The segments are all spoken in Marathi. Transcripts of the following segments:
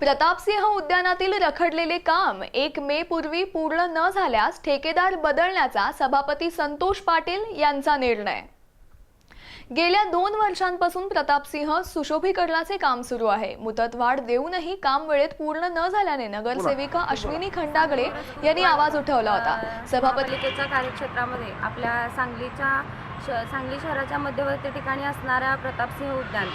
प्रतापसिंह उद्यानातील रखडलेले काम एक मे पूर्वी पूर्ण न झाल्यास ठेकेदार बदलण्याचा सभापती संतोष पाटील यांचा निर्णय. गेल्या दोन वर्षांपासून प्रतापसिंह सुशोभीकरणाचे काम सुरू आहे. मुदतवाढ देऊनही काम वेळेत पूर्ण न झाल्याने नगरसेविका अश्विनी खंडागळे यांनी आवाज उठवला होता. सभापती महापालिकेच्या कार्यक्षेत्रामध्ये आपल्या सांगलीच्या सांगली शहराच्या मध्यवर्ती ठिकाणी असणाऱ्या प्रतापसिंह उद्यान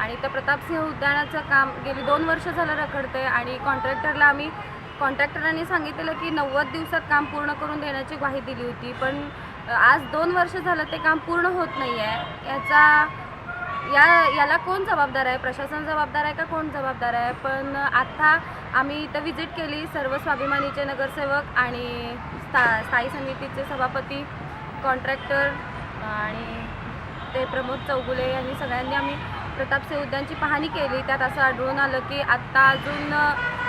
आणि त्या प्रतापसिंह उद्यानाचं काम गेली दोन वर्ष झालं रखडते आणि कॉन्ट्रॅक्टरला आम्ही कॉन्ट्रॅक्टरांनी सांगितलेलं की नव्वद दिवसात काम पूर्ण करून देण्याची ग्वाही दिली होती. पण आज दोन वर्ष झालं ते काम पूर्ण होत नाही आहे याचा या याला कोण जबाबदार आहे? प्रशासन जबाबदार आहे का कोण जबाबदार आहे? पण आता आम्ही इथं व्हिजिट केली सर्व स्वाभिमानीचे नगरसेवक आणि स्था स्थायी समितीचे सभापती कॉन्ट्रॅक्टर आणि ते प्रमोद चौगुले यांनी सगळ्यांनी आम्ही प्रतापसिंह उद्यानची पाहणी केली त्यात असं आढळून आलं की आत्ता अजून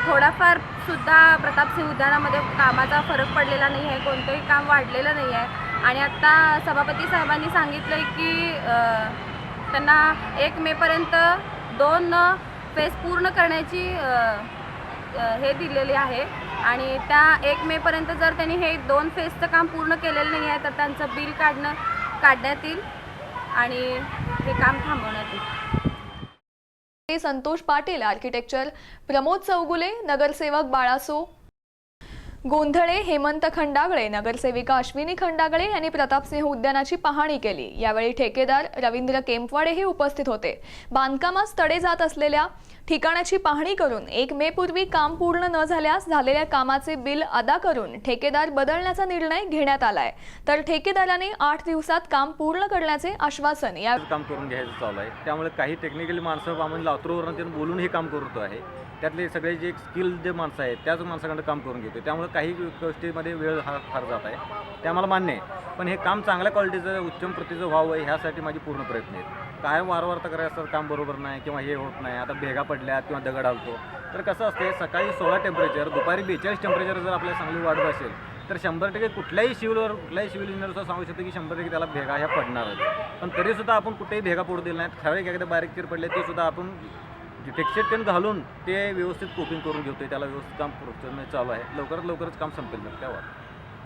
थोडाफार सुद्धा प्रतापसिंह उद्यानामध्ये कामाचा फरक पडलेला नाही आहे कोणतंही काम वाढलेलं नाही आहे. आणि आत्ता सभापती साहेबांनी सांगितलं की त्यांना एक मेपर्यंत दोन फेस पूर्ण करण्याची हे दिलेली आहे. आणि त्या एक मेपर्यंत जर त्यांनी हे दोन फेजचं काम पूर्ण केलेलं नाही आहे तर त्यांचं बिल काढणं काढण्यात येईल आणि हे काम थांबवण्यात येईल. संतोष पाटील आर्किटेक्चर प्रमोद चौगुले नगरसेवक बाळासो गोंधळे हेमंत खंडागळे नगरसेविका अश्विनी खंडागळे यांनी प्रतापसिंह उद्यानाची पाहणी केली. यावेळी ठेकेदार रवींद्र केम्पवाडेही उपस्थित होते. बांधकामास तडे जात असलेल्या ठिकाणाची पाहणी करून एक मे पूर्वी काम पूर्ण न झाल्यास झालेल्या कामाचे बिल अदा करून ठेकेदार बदलण्याचा निर्णय घेण्यात आलाय. तर ठेकेदाराने आठ दिवसात काम पूर्ण करण्याचे आश्वासन या काम करून घ्यायचं चालू आहे. त्यामुळे काही टेक्निकली माणसं आम्ही लातूरवरून बोलून हे काम करतो आहे. त्यातले सगळे जे स्किल जे माणसं आहेत त्याच माणसाकडे काम करून घेतो त्यामुळे काही गोष्टीमध्ये वेळ हा फार जात आहे. ते आम्हाला मान्य आहे. पण हे काम चांगल्या क्वालिटीचं उत्तम प्रतीचं व्हावं ह्यासाठी माझे पूर्ण प्रयत्न आहेत. काय वारंवार तक्रार असतात काम बरोबर नाही किंवा हे होत नाही आता भेगा पडल्या किंवा दगड आलतो. तर कसं असते सकाळी सोळा टेम्परेचर दुपारी बेचाळीस टेम्परेचर जर आपल्या चांगली वाढत असेल तर शंभर टक्के कुठल्याही सिव्हिलवर कुठल्याही सिव्हिल इंजिनियरचा सांगू शकतो की शंभर टक्के त्याला भेगा ह्या पडणारच. पण तरीसुद्धा आपण कुठेही भेगा पडू दिल्या नाहीत ठराविक एखाद्या बारीक तीर पडले ते सुद्धा आपण टेक्स्चर टेन घालून ते व्यवस्थित कोपिंग करून घेतोय. त्याला व्यवस्थित काम प्रोत्साहन चालू आहे. लवकरात लवकरच काम संपेल त्यावर